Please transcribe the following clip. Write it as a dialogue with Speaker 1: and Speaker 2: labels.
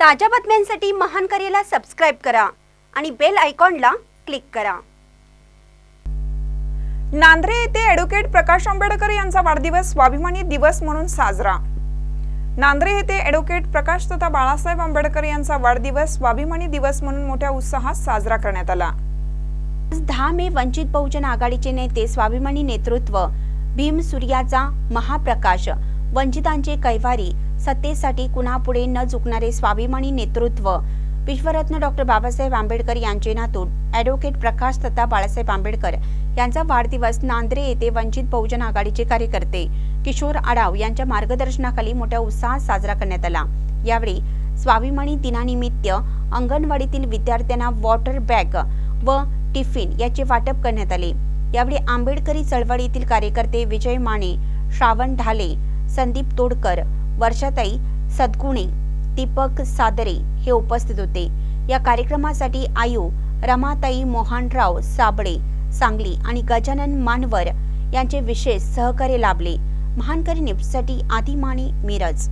Speaker 1: ताज्या बातम्यांसाठी महान करेला सबस्क्राईब करा आणि बेल आयकॉनला क्लिक करा.
Speaker 2: नांद्रे येथे ॲडव्होकेट प्रकाश आंबेडकर यांचा वाढदिवस स्वाभिमानी दिवस म्हणून साजरा. नांद्रे येथे ॲडव्होकेट प्रकाश तथा बाळासाहेब आंबेडकर यांचा वाढदिवस स्वाभिमानी दिवस म्हणून मोठ्या उत्साहात साजरा करण्यात आला.
Speaker 1: दहा मे वंचित बहुजन आघाडीचे नेते स्वाभिमानी नेतृत्व भीम सूर्याचा महाप्रकाश. वंचितांचे कैवारी सत्तेसाठी कुणापुढे न झुकणारे स्वाभिमानी नेतृत्व. विश्वरत्न डॉक्टर बाबासाहेब आंबेडकर यांचे नातून ॲडव्होकेट प्रकाश तथा बाळासाहेब आंबेडकर यांचा वाढदिवस नांद्रे येथे वंचित बहुजन आघाडीचे कार्यकर्ते किशोर आडाव यांच्या मार्गदर्शनाखाली मोठ्या उत्साहात साजरा करण्यात आला. यावेळी स्वाभिमानी दिनानिमित्त अंगणवाडीतील विद्यार्थ्यांना वॉटर बॅग व टिफिन याचे वाटप करण्यात आले. यावेळी आंबेडकरी चळवळीतील कार्यकर्ते विजय माने श्रावण ढाले संदीप तोडकर वर्षाताई सदगुणे दीपक सादरे हे उपस्थित होते. या कार्यक्रमासाठी आयु रमाताई मोहनराव साबळे सांगली आणि गजानन मानवर यांचे विशेष सहकार्य लाभले. महानकरी न्यूजसाठी आदी मिरज.